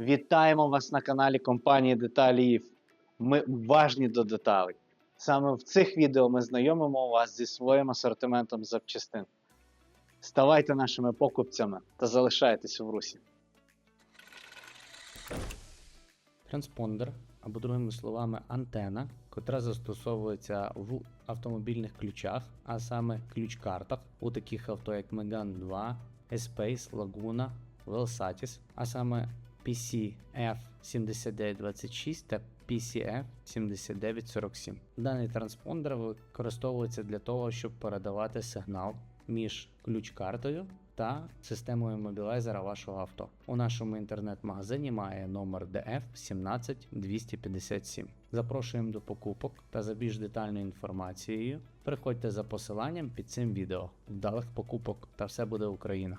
Вітаємо вас на каналі компанії Деталіїв. Ми уважні до деталей. Саме в цих відео ми знайомимо вас зі своїм асортиментом запчастин. Ставайте нашими покупцями та залишайтесь в русі. Транспондер, або другими словами, антена, котра застосовується в автомобільних ключах, а саме ключ-картах у таких авто, як Megane 2, Espace, Laguna, Velsatis, а саме PCF7926 та PCF7947. Даний транспондер використовується для того, щоб передавати сигнал між ключ-картою та системою мобілайзера вашого авто. У нашому інтернет-магазині має номер DF 17257. Запрошуємо до покупок та за більш детальною інформацією. Приходьте за посиланням під цим відео. Вдалих покупок та все буде Україна!